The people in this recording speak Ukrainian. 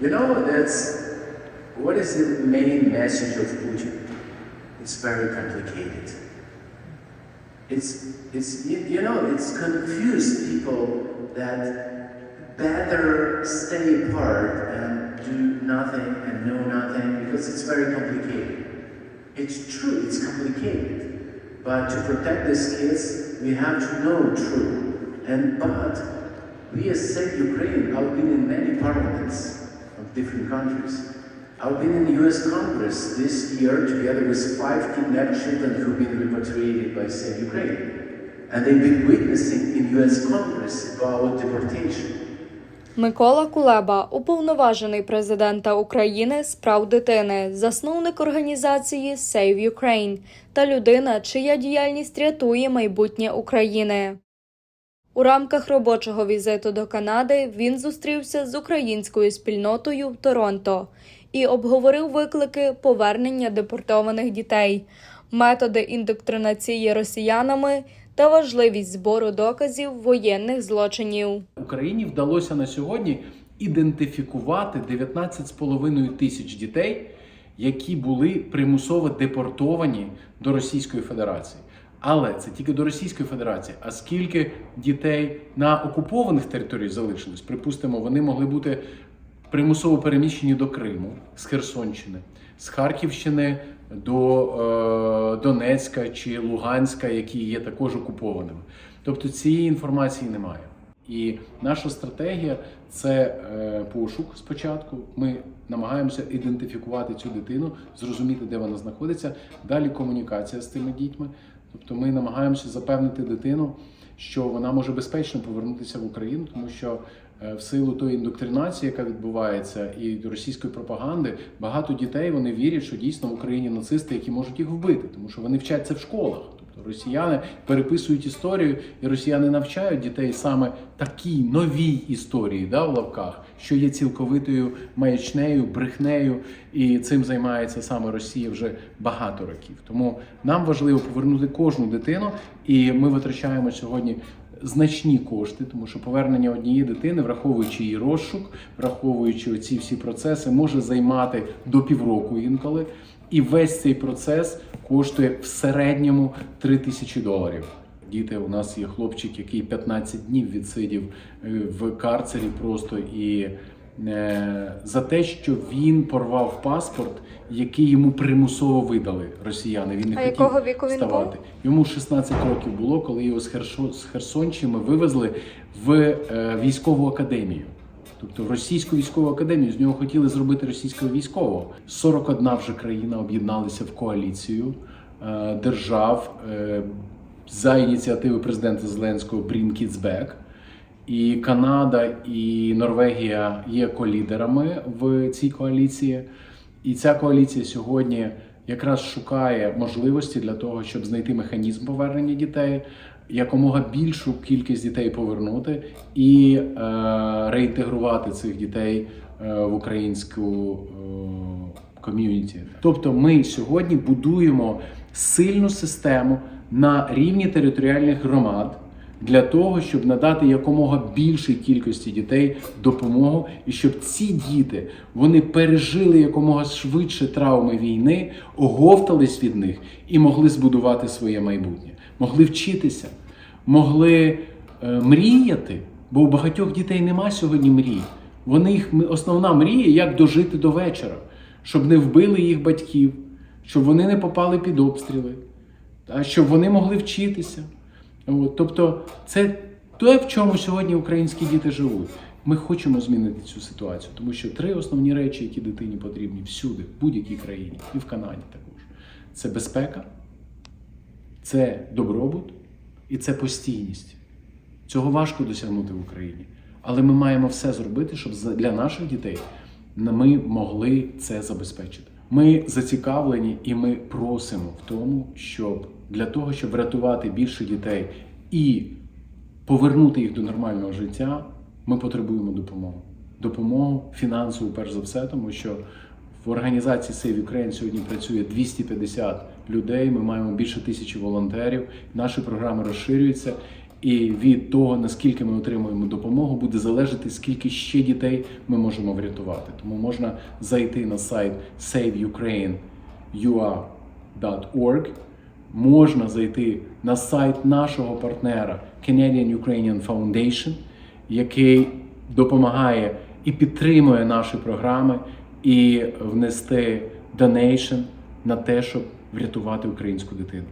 You know, that's what is the main message of Putin? It's very complicated. It's, it's you, know, it's confused people that better stay apart and do nothing and know nothing because it's very complicated. It's true, it's complicated. But to protect these kids, we have to know true. And but we as Save Ukraine, I've been in many parliaments different countries. I've been in the US Congress this year together with five kidnapped children who've been repatriated by Save Ukraine. And they've been witnessing in US Congress about deportation. Микола Кулеба, уповноважений президента України з прав дитини, засновник організації Save Ukraine та людина, чия діяльність рятує майбутнє України. У рамках робочого візиту до Канади він зустрівся з українською спільнотою в Торонто і обговорив виклики повернення депортованих дітей, методи індоктринації росіянами та важливість збору доказів воєнних злочинів. Україні вдалося на сьогодні ідентифікувати 19,5 тисяч дітей, які були примусово депортовані до Російської Федерації. Але це тільки до Російської Федерації. А скільки дітей на окупованих територіях залишилось? Припустимо, вони могли бути примусово переміщені до Криму з Херсонщини, з Харківщини до е, Донецька чи Луганська, які є також окупованими. Тобто цієї інформації немає. І наша стратегія це е, пошук спочатку. Ми намагаємося ідентифікувати цю дитину, зрозуміти, де вона знаходиться. Далі комунікація з тими дітьми. Тобто ми намагаємося запевнити дитину, що вона може безпечно повернутися в Україну, тому що е, в силу тої індоктринації, яка відбувається, і російської пропаганди, багато дітей вони вірять, що дійсно в Україні нацисти, які можуть їх вбити, тому що вони вчаться в школах. Тобто росіяни переписують історію, і росіяни навчають дітей саме такій новій історії, да, в лавках, що є цілковитою маячнею, брехнею, і цим займається саме Росія вже багато років. Тому нам важливо повернути кожну дитину, і ми витрачаємо сьогодні. Значні кошти, тому що повернення однієї дитини, враховуючи її розшук, враховуючи оці всі процеси, може займати до півроку інколи. І весь цей процес коштує в середньому 3 тисячі доларів. Діти, у нас є хлопчик, який 15 днів відсидів е, в карцері просто і за те, що він порвав паспорт, який йому примусово видали росіяни. Він не А хотів якого віку він ставати. Йому 16 років було, коли його з, Хершо, з Херсонщини вивезли в е, військову академію. Тобто в російську військову академію з нього хотіли зробити російського військового. 41 вже країна об'єдналися в коаліцію е, держав е, за ініціативи президента Зеленського Back. І Канада і Норвегія є колідерами в цій коаліції. І ця коаліція сьогодні якраз шукає можливості для того, щоб знайти механізм повернення дітей, якомога більшу кількість дітей повернути і е, реінтегрувати цих дітей е, в українську е, ком'юніті. Тобто, ми сьогодні будуємо сильну систему на рівні територіальних громад для того, щоб надати якомога більшій кількості дітей допомогу, і щоб ці діти вони пережили якомога швидше травми війни, оговтались від них і могли збудувати своє майбутнє, могли вчитися, могли е, мріяти, бо у багатьох дітей нема сьогодні мрій. Вони їх основна мрія, як дожити до вечора, щоб не вбили їх батьків, щоб вони не попали під обстріли, щоб вони могли вчитися. Тобто, це те, в чому сьогодні українські діти живуть. Ми хочемо змінити цю ситуацію, тому що три основні речі, які дитині потрібні всюди, в будь-якій країні, і в Канаді також: це безпека, це добробут і це постійність. Цього важко досягнути в Україні. Але ми маємо все зробити, щоб для наших дітей ми могли це забезпечити. Ми зацікавлені і ми просимо в тому, щоб для того, щоб врятувати більше дітей і повернути їх до нормального життя, ми потребуємо допомоги. Допомогу фінансову, перш за все, тому що в організації Save Ukraine сьогодні працює 250 людей. Ми маємо більше тисячі волонтерів. Наші програми розширюються. І від того, наскільки ми отримуємо допомогу, буде залежати, скільки ще дітей ми можемо врятувати. Тому можна зайти на сайт saveukraine.ua.org, можна зайти на сайт нашого партнера Canadian Ukrainian Foundation, який допомагає і підтримує наші програми, і внести донейшн на те, щоб врятувати українську дитину.